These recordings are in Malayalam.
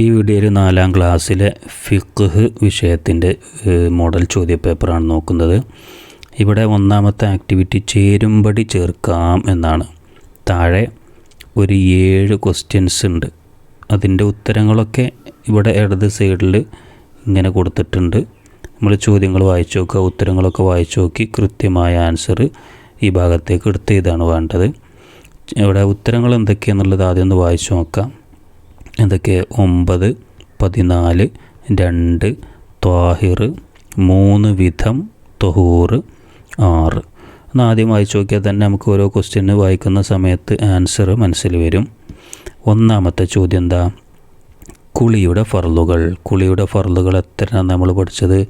ഈ വീഡിയോയിൽ നാലാം ക്ലാസ്സിലെ ഫിഖ് വിഷയത്തിന്റെ മോഡൽ ചോദ്യപേപ്പറാണ് നോക്കുന്നത്. ഇവിടെ ഒന്നാമത്തെ ആക്ടിവിറ്റി ചേരുംപടി ചേർക്കാം എന്നാണ്. താഴെ ഒരു ഏഴ് ക്വസ്റ്റ്യൻസ് ഉണ്ട്. അതിന്റെ ഉത്തരങ്ങളൊക്കെ ഇവിടെ ഇടത് സൈഡിൽ ഇങ്ങനെ കൊടുത്തിട്ടുണ്ട്. നമ്മൾ ചോദ്യങ്ങൾ വായിച്ചു നോക്കുക ഉത്തരങ്ങളൊക്കെ വായിച്ചു നോക്കി കൃത്യമായ ആൻസർ ഈ ഭാഗത്തേക്ക് എടുത്ത് ഇതാണ് വേണ്ടത്. ഇവിടെ ഉത്തരങ്ങൾ എന്തൊക്കെയാണെന്നുള്ളത് ആദ്യം ഒന്ന് വായിച്ചു നോക്കാം. എന്തൊക്കെ? ഒമ്പത് പതിനാല് രണ്ട് ത്വാഹിർ മൂന്ന് വിധം തൊഹൂർ ആറ്. എന്നാൽ ആദ്യം വായിച്ചു നോക്കിയാൽ തന്നെ നമുക്ക് ഓരോ ക്വസ്റ്റ്യന് വായിക്കുന്ന സമയത്ത് ആൻസർ മനസ്സിൽ വരും. ഒന്നാമത്തെ ചോദ്യം എന്താ? കുളിയുടെ ഫർലുകൾ കുളിയുടെ ഫർലുകൾ എത്ര നമ്മൾ പഠിച്ചത്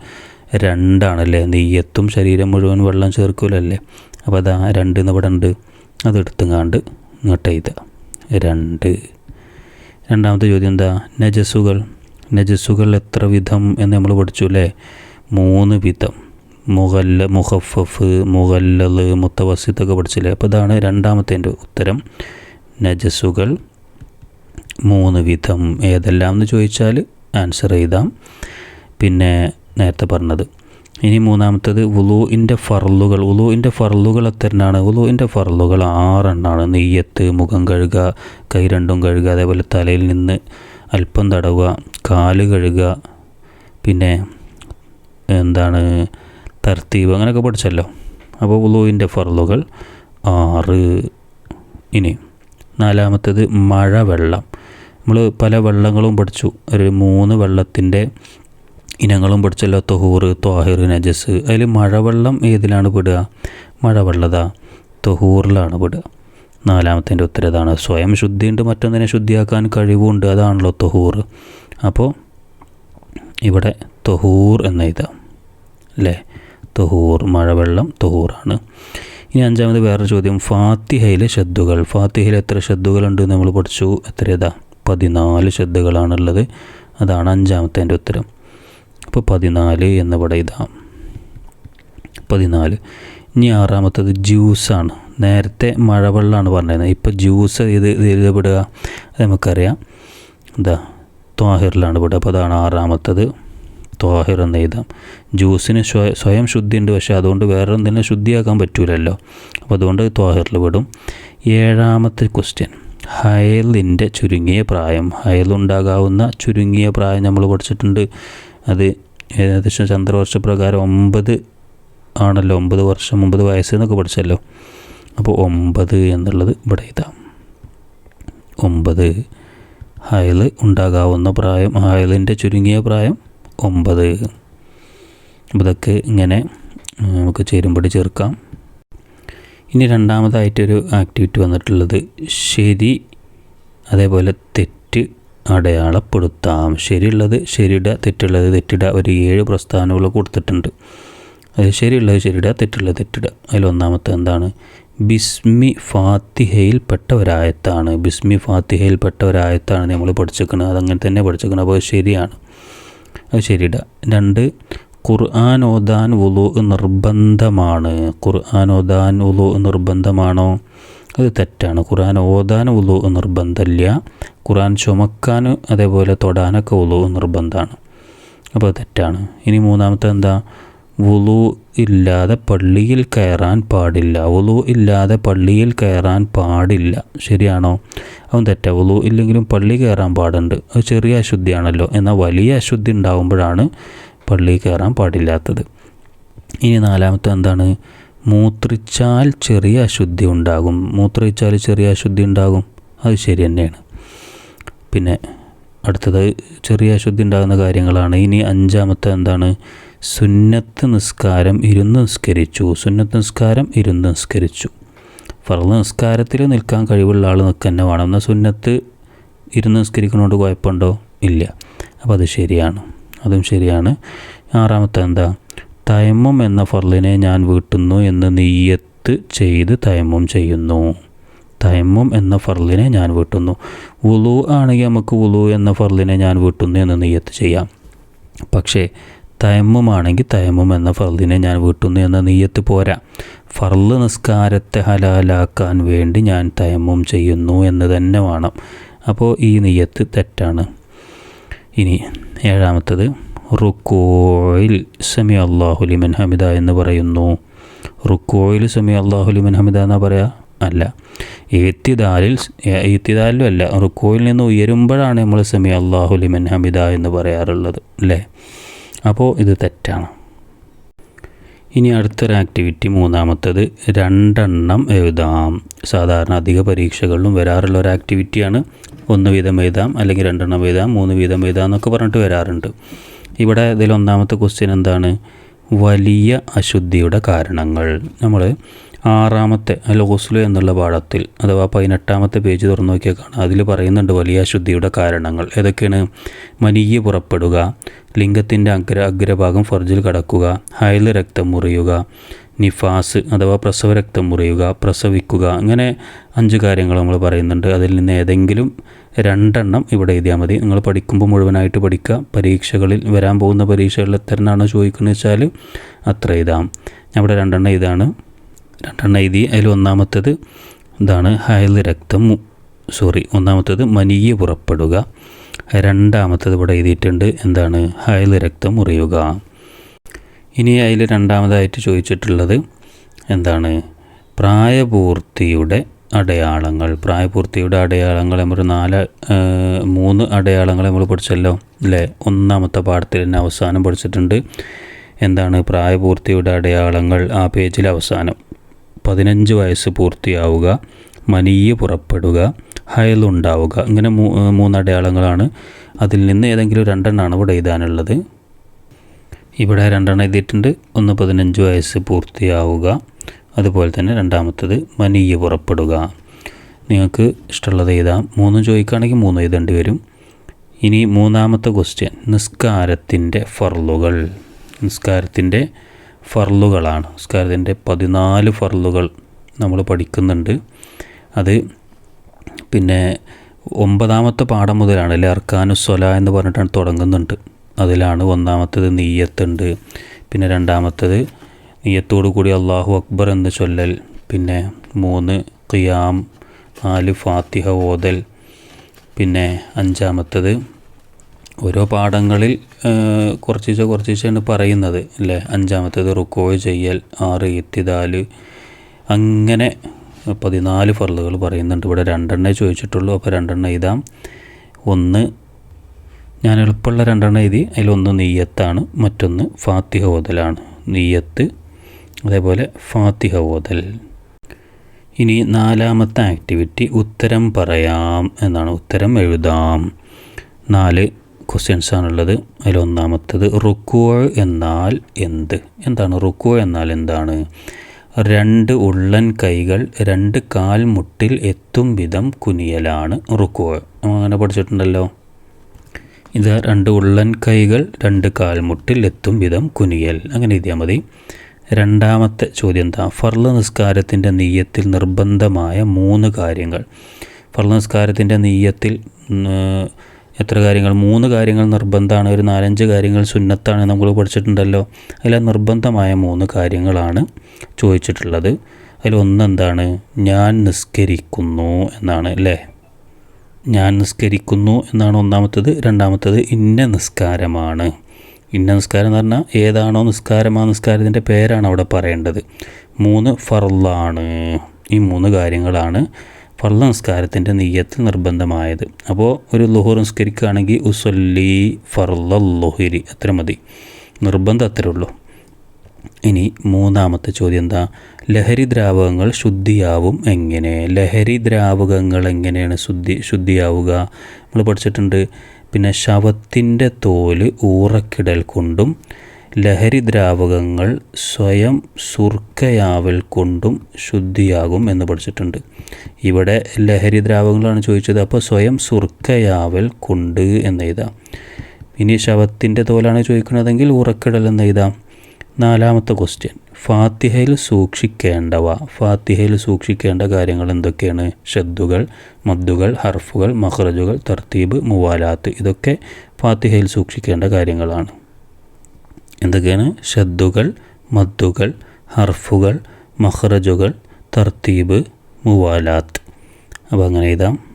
രണ്ടാണല്ലേ? നെയ്യത്തും ശരീരം മുഴുവൻ വെള്ളം ചേർക്കൂലല്ലേ? അപ്പോൾ അതാ രണ്ട് എന്ന് ഇവിടെ ഉണ്ട്. അത് എടുത്തുങ്ങാണ്ട് ഇങ്ങോട്ട് എഴുതുക. രണ്ട് രണ്ടാമത്തെ ചോദ്യം എന്താ? നജസ്സുകൾ. നജസ്സുകൾ എത്ര വിധം എന്ന് നമ്മൾ പഠിച്ചു അല്ലേ? മൂന്ന് വിധം. മുഗല്ല മുഹഫഫ് മുഗല്ലല് മുത്തവസിത്തൊക്കെ പഠിച്ചില്ലേ അപ്പോൾ ഇതാണ് രണ്ടാമത്തേന്റെ ഉത്തരം. നജസ്സുകൾ മൂന്ന് വിധം. ഏതെല്ലാം എന്ന് ചോദിച്ചാൽ ആൻസർ ചെയ്താം പിന്നെ നേരത്തെ പറഞ്ഞത് ഇനി മൂന്നാമത്തത് വുളുവിന്റെ ഫറലുകൾ വുളുവിന്റെ ഫറലുകൾ എത്രണ്ണാണ്? ഉലുവിന്റെ ഫറലുകൾ ആറെണ്ണാണ്. നെയ്യത്ത് മുഖം കഴുകുക കൈ രണ്ടും കഴുകുക അതേപോലെ തലയിൽ നിന്ന് അല്പം തടവുക കാൽ കഴുകുക പിന്നെ എന്താണ് തർത്തീവ് അങ്ങനെയൊക്കെ പഠിച്ചല്ലോ. അപ്പോൾ ഉലുവിന്റെ ഫറലുകൾ ആറ്. ഇനി നാലാമത്തേത് മഴവെള്ളം. നമ്മൾ പല വെള്ളങ്ങളും പഠിച്ചു. ഒരു മൂന്ന് വെള്ളത്തിന്റെ ഇനങ്ങളും പഠിച്ചല്ലോ തൊഹൂർ ത്വാഹിർ നജസ്. അതിൽ മഴവെള്ളം ഏതിലാണ് പെടുക? മഴവെള്ളതാ. തൊഹൂറിലാണ് പെടുക. നാലാമത്തിന്റെ ഉത്തരം ഇതാണ്. സ്വയം ശുദ്ധിയുണ്ട് മറ്റൊന്നിനെ ശുദ്ധിയാക്കാൻ കഴിവുണ്ട്. അതാണല്ലോ തൊഹൂർ അപ്പോൾ ഇവിടെ തൊഹൂർ എന്ന് എഴുതാം അല്ലേ? തൊഹൂർ മഴവെള്ളം തൊഹൂറാണ്. ഇനി അഞ്ചാമത് വേറൊരു ചോദ്യം. ഫാത്തിഹയിലെ ഷദ്ദുകൾ. ഫാത്തിഹയിൽ എത്ര ശബ്ദുകളുണ്ട് നമ്മൾ പഠിച്ചു. എത്ര ഇതാ? പതിനാല് ശബ്ദുകളാണുള്ളത് അതാണ് അഞ്ചാമത്തെ ഉത്തരം. അപ്പോൾ പതിനാല് എന്നിവിടെ ഇതാ. പതിനാല്. ഇനി ആറാമത്തത് ജ്യൂസാണ്. നേരത്തെ മഴവെള്ളമാണ് പറഞ്ഞിരുന്നത്. ഇപ്പോൾ ജ്യൂസ് ഇത് എഴുതപ്പെടുക. അത് നമുക്കറിയാം. എന്താ ത്വാഹിറിലാണ് ഇവിടെ. അപ്പോൾ അതാണ് ആറാമത്തത്. ത്വാഹിർ എന്ന് എഴുതാം. ജ്യൂസിന് സ്വയം ശുദ്ധിയുണ്ട് പക്ഷേ അതുകൊണ്ട് വേറെ എന്തിനെ ശുദ്ധിയാക്കാൻ പറ്റൂലല്ലോ. അപ്പോൾ അതുകൊണ്ട് ത്വാഹിറിൽ വിടും. ഏഴാമത്തെ ക്വസ്റ്റ്യൻ. ഹയലിന്റെ ചുരുങ്ങിയ പ്രായം. ഹയലുണ്ടാകാവുന്ന ചുരുങ്ങിയ പ്രായം നമ്മൾ പഠിച്ചിട്ടുണ്ട്. അത് ഏകദേശം ചന്ദ്രവർഷ പ്രകാരം ഒമ്പത് ആണല്ലോ ഒമ്പത് വർഷം ഒമ്പത് വയസ്സ് എന്നൊക്കെ പഠിച്ചല്ലോ. അപ്പോൾ ഒമ്പത് എന്നുള്ളത് ഇവിടെ എഴുതാം. ഒമ്പത് ഹയൽ ഉണ്ടാകാവുന്ന പ്രായം ഹയലിന്റെ ചുരുങ്ങിയ പ്രായം ഒമ്പത്. ഇതൊക്കെ ഇങ്ങനെ നമുക്ക് ചേരുമ്പടി ചേർക്കാം. ഇനി രണ്ടാമതായിട്ടൊരു ആക്ടിവിറ്റി വന്നിട്ടുള്ളത് ശരി അതേപോലെ തെറ്റ് അടയാളപ്പെടുത്താം. ശരിയുള്ളത് ശരിയിടുക തെറ്റുള്ളത് തെറ്റിടുക ഒരു ഏഴ് പ്രസ്ഥാനങ്ങൾ കൊടുത്തിട്ടുണ്ട്. അത് ശരിയുള്ളത് ശരിയിടുക തെറ്റുള്ളത് തെറ്റിടുക അതിൽ ഒന്നാമത്തെ എന്താണ്? ബിസ്മി ഫാത്തിഹയിൽപ്പെട്ട ഒരായത്താണ് ബിസ്മി ഫാത്തിഹയിൽപ്പെട്ട ഒരായത്താണ് നമ്മൾ പഠിച്ചേക്കുന്നത് അതങ്ങനെ തന്നെ പഠിച്ചേക്കുന്നത് അപ്പോൾ ശരിയാണ്. അത് ശരിയിട. രണ്ട് ഖുർആൻ ഓതാൻ ഉലു നിർബന്ധമാണ്. ഖുർആൻ ഓതാൻ ഉലു നിർബന്ധമാണോ? അത് തെറ്റാണ്. ഖുർആൻ ഓതാൻ വുളു നിർബന്ധമില്ല. ഖുർആൻ ചുമക്കാൻ അതേപോലെ തൊടാനൊക്കെ വുളു നിർബന്ധമാണ്. അപ്പോൾ തെറ്റാണ്. ഇനി മൂന്നാമത്തെ എന്താ? വുളു ഇല്ലാതെ പള്ളിയിൽ കയറാൻ പാടില്ല. വുളു ഇല്ലാതെ പള്ളിയിൽ കയറാൻ പാടില്ല. ശരിയാണോ? അവൻ തെറ്റാ. വുളു ഇല്ലെങ്കിലും പള്ളി കയറാൻ പാടുണ്ട്. അത് ചെറിയ അശുദ്ധിയാണല്ലോ. എന്നാൽ വലിയ അശുദ്ധി ഉണ്ടാകുമ്പോഴാണ് പള്ളിയിൽ കയറാൻ പാടില്ലാത്തത്. ഇനി നാലാമത്തെ എന്താണ്? മൂത്രിച്ചാൽ ചെറിയ അശുദ്ധി ഉണ്ടാകും. മൂത്രിച്ചാൽ ചെറിയ അശുദ്ധി ഉണ്ടാകും. അത് ശരി തന്നെയാണ്. പിന്നെ അടുത്തത് ചെറിയ അശുദ്ധി ഉണ്ടാകുന്ന കാര്യങ്ങളാണ്. ഇനി അഞ്ചാമത്തെ എന്താണ്? സുന്നത്ത് നിസ്കാരം ഇരുന്ന് നിസ്കരിച്ചു. സുന്നത്ത് നിസ്കാരം ഇരുന്ന് നിസ്കരിച്ചു. ഫർൾ നിസ്കാരത്തിൽ നിൽക്കാൻ കഴിവുള്ള ആൾ നിൽക്കുക തന്നെ വേണം. എന്നാൽ സുന്നത്ത് ഇരുന്ന് നിസ്കരിക്കുന്നതുകൊണ്ട് കുഴപ്പമുണ്ടോ? ഇല്ല. അപ്പോൾ അത് ശരിയാണ്. അതും ശരിയാണ്. ആറാമത്തെ എന്താ? തയമ്മം എന്ന ഫർലിനെ ഞാൻ വീട്ടുന്നു എന്ന് നീയത്ത് ചെയ്ത് തയമ്മം ചെയ്യുന്നു. തയമ്മം എന്ന ഫർലിനെ ഞാൻ വീട്ടുന്നു. വുളു ആണെങ്കിൽ നമുക്ക് വുളു എന്ന ഫർലിനെ ഞാൻ വീട്ടുന്നു എന്ന് നീയത്ത് ചെയ്യാം. പക്ഷേ തയമ്മുമാണെങ്കിൽ തയമ്മും എന്ന ഫർദിനെ ഞാൻ വീട്ടുന്നു എന്ന നീയത്ത് പോരാ. ഫർൾ നിസ്കാരത്തെ ഹലാലാക്കാൻ വേണ്ടി ഞാൻ തയമ്മും ചെയ്യുന്നു എന്ന് തന്നെ വേണം. അപ്പോൾ ഈ നീയത്ത് തെറ്റാണ്. ഇനി ഏഴാമത്തത്. റുക്കോയിൽ സമി അള്ളാഹുലിമൻ ഹമിദ എന്ന് പറയുന്നു. റുക്കോയിൽ സമി അള്ളാഹുലിമൻ ഹമിദ എന്നാ പറയാ? അല്ല. ഏത്തിദാലിൽ ഏത്തിദാലിലും അല്ല. റുക്കോയിൽ നിന്ന് ഉയരുമ്പോഴാണ് നമ്മൾ സമി അള്ളാഹുലിമൻ ഹമിദ എന്ന് പറയാറുള്ളത്. അല്ലേ? അപ്പോൾ ഇത് തെറ്റാണ്. ഇനി അടുത്തൊരു ആക്ടിവിറ്റി മൂന്നാമത്തത് രണ്ടെണ്ണം എഴുതാം. സാധാരണ അധിക പരീക്ഷകളിലും വരാറുള്ള ഒരു ആക്ടിവിറ്റിയാണ്. ഒന്ന് വീതം എഴുതാം അല്ലെങ്കിൽ രണ്ടെണ്ണം എഴുതാം മൂന്ന് വീതം എഴുതാം എന്നൊക്കെ പറഞ്ഞിട്ട് വരാറുണ്ട്. ഇവിടെ ഇതിൽ ഒന്നാമത്തെ ക്വസ്റ്റ്യൻ എന്താണ്? വലിയ അശുദ്ധിയുടെ കാരണങ്ങൾ. നമ്മൾ ആറാമത്തെ ലോസ്ലു എന്നുള്ള പാഠത്തിൽ അഥവാ പതിനെട്ടാമത്തെ പേജ് തുറന്നു നോക്കിയാൽ കാണാം അതിൽ പറയുന്നുണ്ട് വലിയ അശുദ്ധിയുടെ കാരണങ്ങൾ. ഏതൊക്കെയാണ്? മനീയ പുറപ്പെടുക ലിംഗത്തിന്റെ അഗ്ര അഗ്രഭാഗം ഫർജിൽ കടക്കുക ഹയൽ രക്തം മുറിയുക നിഫാസ് അഥവാ പ്രസവ രക്തം മുറിയുക പ്രസവിക്കുക അങ്ങനെ അഞ്ച് കാര്യങ്ങൾ നമ്മൾ പറയുന്നുണ്ട്. അതിൽ നിന്ന് ഏതെങ്കിലും രണ്ടെണ്ണം ഇവിടെ എഴുതിയാൽ മതി. നിങ്ങൾ പഠിക്കുമ്പോൾ മുഴുവനായിട്ട് പഠിക്കുക. പരീക്ഷകളിൽ വരാൻ പോകുന്ന പരീക്ഷകളിൽ എത്രണ്ണാണോ ചോദിക്കുന്നത് വെച്ചാൽ അത്ര എഴുതാം ഞാൻ ഇവിടെ രണ്ടെണ്ണം ഇതാണ് രണ്ടെണ്ണം എഴുതി അതിൽ ഒന്നാമത്തേത് ഇതാണ് ഹയൽ രക്തം. സോറി ഒന്നാമത്തേത് മനീയ പുറപ്പെടുക. രണ്ടാമത്തേത് ഇവിടെ എഴുതിയിട്ടുണ്ട് എന്താണ്? ഹയൽ രക്തം മുറിയുക. ഇനി അതിൽ രണ്ടാമതായിട്ട് ചോദിച്ചിട്ടുള്ളത് എന്താണ്? പ്രായപൂർത്തിയുടെ അടയാളങ്ങൾ. പ്രായപൂർത്തിയുടെ അടയാളങ്ങൾ നമ്മൾ നാല് മൂന്ന് അടയാളങ്ങൾ നമ്മൾ പഠിച്ചല്ലോ അല്ലേ? ഒന്നാമത്തെ പാഠത്തിൽ തന്നെ അവസാനം പഠിച്ചിട്ടുണ്ട്. എന്താണ് പ്രായപൂർത്തിയുടെ അടയാളങ്ങൾ? ആ പേജിൽ അവസാനം. പതിനഞ്ച് വയസ്സ് പൂർത്തിയാവുക മനീയ പുറപ്പെടുക ഹയലുണ്ടാവുക. ഇങ്ങനെ മൂന്ന് അടയാളങ്ങളാണ്. അതിൽ നിന്ന് ഏതെങ്കിലും രണ്ടെണ്ണമാണ് ഇവിടെ എഴുതാനുള്ളത്. ഇവിടെ രണ്ടെണ്ണം എഴുതിയിട്ടുണ്ട്. ഒന്ന് പതിനഞ്ച് വയസ്സ് പൂർത്തിയാവുക. അതുപോലെ തന്നെ രണ്ടാമത്തത് മനീയ പുറപ്പെടുക. നിങ്ങൾക്ക് ഇഷ്ടമുള്ളത് എഴുതാം. മൂന്ന് ചോദിക്കുകയാണെങ്കിൽ മൂന്ന് എഴുതേണ്ടി വരും. ഇനി മൂന്നാമത്തെ ക്വസ്റ്റ്യൻ നിസ്കാരത്തിന്റെ ഫർലുകൾ നിസ്കാരത്തിന്റെ ഫർലുകളാണ് നിസ്കാരത്തിന്റെ പതിനാല് ഫർലുകൾ നമ്മൾ പഠിക്കുന്നുണ്ട്. അത് പിന്നെ ഒമ്പതാമത്തെ പാഠം മുതലാണ്. അല്ലെ? അർക്കാനുസ്വല എന്ന് പറഞ്ഞിട്ടാണ് തുടങ്ങുന്നുണ്ട്. അതിലാണ് ഒന്നാമത്തത് നീയത്തുണ്ട്. പിന്നെ രണ്ടാമത്തത് നീയത്തോടു കൂടി അള്ളാഹു അക്ബർ എന്ന് ചൊല്ലൽ. പിന്നെ മൂന്ന് ഖിയാം നാല് ഫാത്തിഹ ഓതൽ. പിന്നെ അഞ്ചാമത്തത് ഓരോ പാഠങ്ങളിൽ കുറച്ചീച്ച കുറച്ചിച്ചാണ് പറയുന്നത് അല്ലേ? അഞ്ചാമത്തേത് റുക്കോയ് ചെയ്യൽ ആറ് ഇത്തിദാൽ. അങ്ങനെ പതിനാല് ഫർളുകൾ പറയുന്നുണ്ട്. ഇവിടെ രണ്ടെണ്ണേ ചോദിച്ചിട്ടുള്ളൂ. അപ്പോൾ രണ്ടെണ്ണം എഴുതാം. ഒന്ന് ഞാൻ എളുപ്പമുള്ള രണ്ടെണ്ണം എഴുതി. അതിലൊന്ന് നെയ്യത്താണ് മറ്റൊന്ന് ഫാത്തിഹ ഓതലാണ്. നെയ്യത്ത് അതേപോലെ ഫാത്തിഹ ഓതൽ. ഇനി നാലാമത്തെ ആക്ടിവിറ്റി ഉത്തരം പറയാം എന്നാണ്. ഉത്തരം എഴുതാം. നാല് ക്വസ്റ്റ്യൻസ് ആണുള്ളത്. അതിലൊന്നാമത്തത് റുക്കോ എന്നാൽ എന്ത്? എന്താണ് റുക്കോ എന്നാൽ എന്താണ്? രണ്ട് ഉള്ളൻ കൈകൾ രണ്ട് കാൽമുട്ടിൽ എത്തും വിധം കുനിയലാണ് റുക്കോ. അങ്ങനെ പഠിച്ചിട്ടുണ്ടല്ലോ. ഇത് രണ്ട് ഉള്ളൻ കൈകൾ രണ്ട് കാൽമുട്ടിൽ എത്തും വിധം കുനിയൽ. അങ്ങനെ എഴുതിയാൽ മതി. രണ്ടാമത്തെ ചോദ്യം എന്താ? ഫർള നിസ്കാരത്തിന്റെ നെയ്യത്തിൽ നിർബന്ധമായ മൂന്ന് കാര്യങ്ങൾ. ഫർള നിസ്കാരത്തിന്റെ നെയ്യത്തിൽ എത്ര കാര്യങ്ങൾ? മൂന്ന് കാര്യങ്ങൾ നിർബന്ധമാണ്. ഒരു നാലഞ്ച് കാര്യങ്ങൾ സുന്നത്താണ് നമ്മൾ പഠിച്ചിട്ടുണ്ടല്ലോ. അതിൽ നിർബന്ധമായ മൂന്ന് കാര്യങ്ങളാണ് ചോദിച്ചിട്ടുള്ളത്. അതിൽ ഒന്നെന്താണ് ഞാൻ നിസ്കരിക്കുന്നു എന്നാണ് അല്ലേ? ഞാൻ നിസ്കരിക്കുന്നു എന്നാണ് ഒന്നാമത്തത്. രണ്ടാമത്തത് ഇന്ന നിസ്കാരമാണ്. ഇന്ന നിസ്കാരം എന്ന് പറഞ്ഞാൽ ഏതാണോ നിസ്കാരം ആ നിസ്കാരത്തിന്റെ പേരാണ് അവിടെ പറയേണ്ടത്. മൂന്ന് ഫർളാണ്. ഈ മൂന്ന് കാര്യങ്ങളാണ് ഫർള നിസ്കാരത്തിന്റെ നെയ്യത്ത് നിർബന്ധമായത്. അപ്പോൾ ഒരു ലുഹുർ നിസ്കരിക്കുകയാണെങ്കിൽ ഉസൊല്ലി ഫർള ലുഹിരി അത്ര മതി. നിർബന്ധം അത്രേ ഉള്ളൂ. ഇനി മൂന്നാമത്തെ ചോദ്യം എന്താ ലഹരി ദ്രാവകങ്ങൾ ശുദ്ധിയാവും എങ്ങനെ? ലഹരി ദ്രാവകങ്ങൾ എങ്ങനെയാണ് ശുദ്ധി ശുദ്ധിയാവുക? നമ്മൾ പഠിച്ചിട്ടുണ്ട്. പിന്നെ ശവത്തിന്റെ തോൽ ഊറക്കിടൽ കൊണ്ടും ലഹരി ദ്രാവകങ്ങൾ സ്വയം സുർക്കയാവൽ കൊണ്ടും ശുദ്ധിയാകും എന്ന് പഠിച്ചിട്ടുണ്ട്. ഇവിടെ ലഹരി ദ്രാവകങ്ങളാണ് ചോദിച്ചത്. അപ്പോൾ സ്വയം സുർക്കയാവൽ കൊണ്ട് എന്ന് എഴുതാം. ഇനി ശവത്തിന്റെ തോലാണ് ചോദിക്കുന്നതെങ്കിൽ ഉറക്കിടൽ എന്ന് എഴുതാം. നാലാമത്തെ ക്വസ്റ്റ്യൻ ഫാത്തിഹയിൽ സൂക്ഷിക്കേണ്ടവ. ഫാത്തിഹയിൽ സൂക്ഷിക്കേണ്ട കാര്യങ്ങൾ എന്തൊക്കെയാണ്? ഷദ്ദുകൾ മദ്ദുകൾ ഹർഫുകൾ മഹ്റജുകൾ തർത്തീബ് മുവാലാത്ത് ഇതൊക്കെ ഫാത്തിഹയിൽ സൂക്ഷിക്കേണ്ട കാര്യങ്ങളാണ്. എന്തൊക്കെയാണ്? ഷദ്ദുകൾ മദ്ദുകൾ ഹർഫുകൾ മഹ്റജുകൾ തർത്തീബ് മുവാലാത്ത്. അപ്പോൾ അങ്ങനെ എഴുതാം.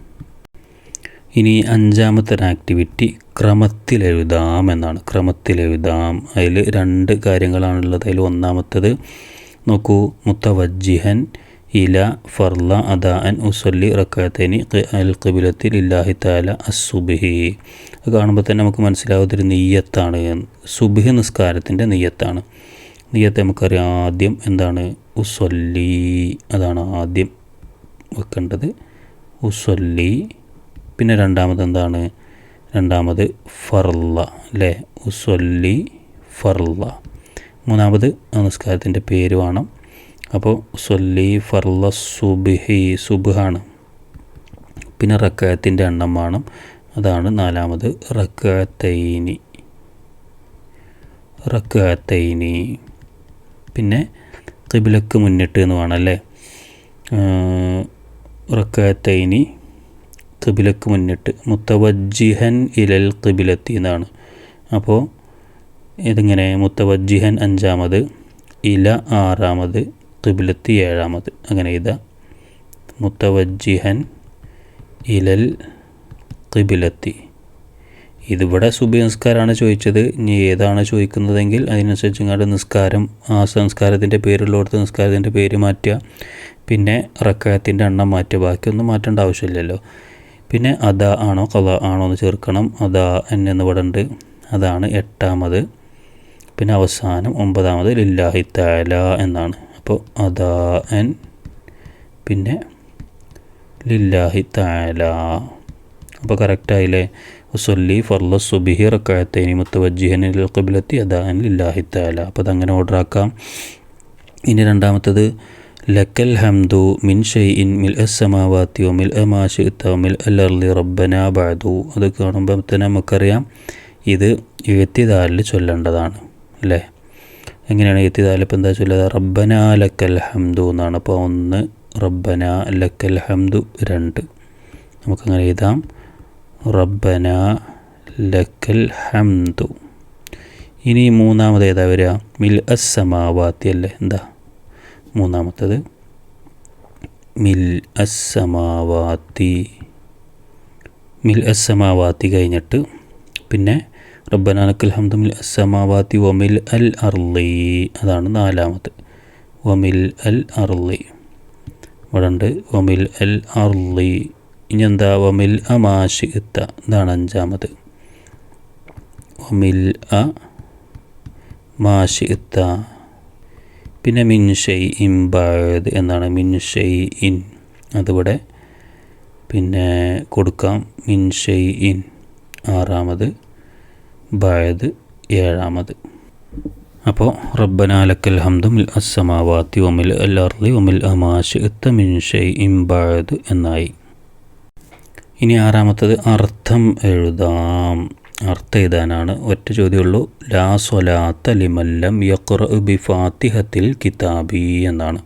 ഇനി അഞ്ചാമത്തെ ഒരു ആക്ടിവിറ്റി ക്രമത്തിലെഴുതാം എന്നാണ് ക്രമത്തിലെഴുതാം. അതിൽ രണ്ട് കാര്യങ്ങളാണുള്ളത്. അതിൽ ഒന്നാമത്തത് നോക്കൂ. മുത്തവജ്ജിഹൻ ഇല ഫർല അദാൻ ഉസല്ലി റക്കാത്തനി അൽ കബിലത്തിൽ ഇല്ലാഹി താല അസുബിഹി അത് കാണുമ്പോൾ തന്നെ നമുക്ക് മനസ്സിലാവുന്നൊരു നെയ്യത്താണ് സുബിഹ് നിസ്കാരത്തിന്റെ നെയ്യത്താണ് നെയ്യത്തെ നമുക്കറിയാം ആദ്യം എന്താണ്? ഉസല്ലി. അതാണ് ആദ്യം വെക്കേണ്ടത്. ഉസല്ലി. പിന്നെ രണ്ടാമത് എന്താണ്? രണ്ടാമത് ഫർള അല്ലേ ഉസൊല്ലി ഫർള. മൂന്നാമത് നമസ്കാരത്തിന്റെ പേര് വേണം. അപ്പോൾ ഉസൊല്ലി ഫർള സുബിഹി സുബാണ് പിന്നെ റക്കായത്തിന്റെ എണ്ണം വേണം. അതാണ് നാലാമത് റക്കാത്തൈനി റക്കാത്തൈനി പിന്നെ കിബിലക്ക് മുന്നിട്ട് എന്ന് വേണം അല്ലേ റക്കാത്തൈനി കിബിലക്ക് മുന്നിട്ട്. മുത്തവജ്ജിഹൻ ഇലൽ കിബിലത്തി എന്നാണ്. അപ്പോൾ ഇതിങ്ങനെ മുത്തവജ്ജിഹൻ അഞ്ചാമത് ഇല ആറാമത് കിബിലത്തി ഏഴാമത്. അങ്ങനെ ഇതാ മുത്തവജ്ജിഹൻ ഇലൽ കിബിലത്തി ഇതിവിടെ സുബി നിസ്കാരമാണ് ചോദിച്ചത്. ഇനി ഏതാണ് ചോദിക്കുന്നതെങ്കിൽ അതിനനുസരിച്ച് ഇങ്ങോട്ട് നിസ്കാരം ആ സംസ്കാരത്തിന്റെ പേരുള്ളിടത്ത് നിസ്കാരത്തിന്റെ പേര് മാറ്റുക. പിന്നെ റക്കായത്തിന്റെ എണ്ണം മാറ്റുക. ബാക്കിയൊന്നും മാറ്റേണ്ട ആവശ്യമില്ലല്ലോ. പിന്നെ അദ ആണോ കഥ ആണോ എന്ന് ചേർക്കണം. അദ എൻ എന്ന് ഇവിടെ ഉണ്ട് അതാണ് എട്ടാമത്. പിന്നെ അവസാനം ഒമ്പതാമത്. ലില്ലാഹി താല എന്നാണ്. അപ്പോൾ അദാ എൻ പിന്നെ ലില്ലാഹി താല അപ്പോൾ കറക്റ്റായില്ലേ സൊല്ലി ഫർല സുബിഹി റക്കായത്തേനി മുത്തവജ്ജിഹനിൽ കബിലെത്തി അതാ എൻ ലില്ലാഹി താല അപ്പോൾ അതങ്ങനെ ഓർഡർ ആക്കാം. ഇനി രണ്ടാമത്തത് ലക്കൽ ഹംദു മിൻ ഷെയ്ഇൻ മിൽ അസമാവാത്തി മിൽ അമാഷിത്ത മിൽ അല്ലർലി റബ്ബന ബാദു അത് കാണുമ്പോൾ തന്നെ നമുക്കറിയാം ഇത് എഴുത്തിതാലിൽ ചൊല്ലേണ്ടതാണ് അല്ലേ? എങ്ങനെയാണ് എഴുത്തിതാലിൽ ഇപ്പോൾ എന്താ ചൊല്ലുക റബ്ബന ലക്കൽ ഹംദു എന്നാണ്. അപ്പോൾ ഒന്ന് റബ്ബന ലക്കൽ ഹംദു രണ്ട്. നമുക്കങ്ങനെ എഴുതാം. റബ്ബന ലക്കൽ ഹംദു. ഇനി മൂന്നാമത് ഏതാ വരിക? മിൽ അസ്സമാവാത്തി അല്ലേ? എന്താ? മൂന്നാമത്തത്. മിൽ അസമാവാത്തി മിൽ അസമാവാത്തി കഴിഞ്ഞിട്ട് പിന്നെ റബ്ബനാനക്കൽ ഹംദ് മിൽ അസമാവാത്തി വമിൽ അൽ അർലി അതാണ് നാലാമത് വമിൽ അൽ അർലി ഇവിടെ ഉണ്ട് വമിൽ അൽ അർലി ഇനി എന്താ? വമിൽ അമാഷി ഇത്ത ഇതാണ് അഞ്ചാമത്. വമിൽ അ മാഷി ഇത്ത പിന്നെ മിൻ ഷെയ് ഇൻ ബാദ് എന്നാണ് മിൻ ഷെയ് ഇൻ അതിവിടെ പിന്നെ കൊടുക്കാം. മിൻ ഷെയ് ഇൻ ആറാമത്. ബാദ് ഏഴാമത്. അപ്പോൾ റബ്ബന ലക്കൽ ഹംദു മിൽ അസ്സമാവാത്തി ഒമിൽ അൽ അർലി ഒമിൽ അമാഷ് എത്ത മിൻ ഷെയ് എന്നായി. ഇനി ആറാമത്തത് അർത്ഥം എഴുതാം. അർത്ഥം എഴുതാനാണ് ഒറ്റ ചോദ്യമുള്ളൂ. ലാ സ്വലാത്ത ലിമല്ലം യക്ര ബി ഫാത്തിഹത്തിൽ കിതാബി എന്നാണ്.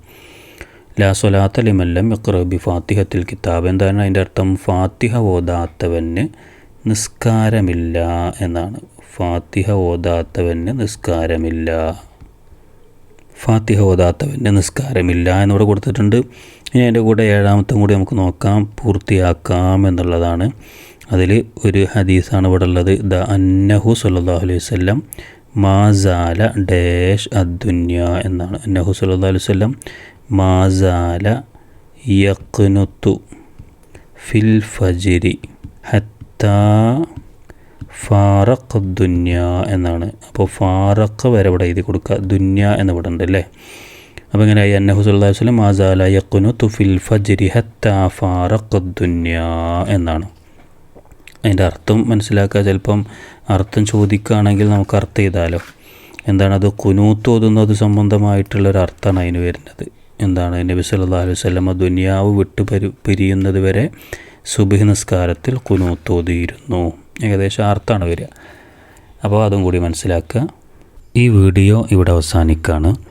ലാ സ്വലാത്ത ലിമല്ലം യക്ര ബി ഫാത്തിഹത്തിൽ കിതാബ് എന്താണ് അതിന്റെ അർത്ഥം? ഫാത്തിഹ ഓതാത്തവന് നിസ്കാരമില്ല എന്നാണ്. ഫാത്തിഹ ഓതാത്തവന് നിസ്കാരമില്ല. ഫാത്തിഹ ഓതാത്തവന്റെ നിസ്കാരമില്ല എന്നിവിടെ കൊടുത്തിട്ടുണ്ട്. ഇനി അതിന്റെ കൂടെ ഏഴാമത്തും കൂടി നമുക്ക് നോക്കാം. പൂർത്തിയാക്കാം എന്നുള്ളതാണ്. അതിൽ ഒരു ഹദീസാണ് ഇവിടെ ഉള്ളത് ദ അന്നഹു സല്ലാഹു അലൈഹി വല്ലം മാസാല ഡാഷ് അദ്ദുന്യ എന്നാണ്. അന്നഹു സല്ലാ അലൈഹി വല്ലം മാസാല യക്നുത്തു ഫിൽ ഫജിരി ഹത്താ ഫാറഖ് ദുന്യ എന്നാണ്. അപ്പോൾ ഫാറഖ് വരെ ഇവിടെ എഴുതി കൊടുക്കുക. ദുന്യ എന്ന് ഇവിടെ ഉണ്ട് അല്ലേ? അപ്പോൾ ഇങ്ങനെ അന്നഹു സല്ലാ വസ്ലം മാസാല യക്കുനു തുഫിൽ ഫജിരി ഹത്താ ഫാറഖ് ദുന്യ എന്നാണ്. അതിന്റെ അർത്ഥം മനസ്സിലാക്കുക. ചിലപ്പം അർത്ഥം ചോദിക്കുകയാണെങ്കിൽ നമുക്ക് അർത്ഥം ചെയ്താലോ എന്താണ് അത് കുനൂത്ത് ഓതുന്നത് സംബന്ധമായിട്ടുള്ളൊരു അർത്ഥമാണ് അതിന് വരുന്നത്. എന്താണ് നബി സല്ലല്ലാഹു അലൈഹി സ്വലമ ദുനിയാവ് വിട്ട് പരി പിരിയുന്നത് വരെ സുബഹി നിസ്കാരത്തിൽ കുനൂത്ത് ഓതിയിരുന്നു. ഏകദേശം അർത്ഥമാണ് വരിക. അപ്പോൾ അതും കൂടി മനസ്സിലാക്കുക. ഈ വീഡിയോ ഇവിടെ അവസാനിക്കുകയാണ്.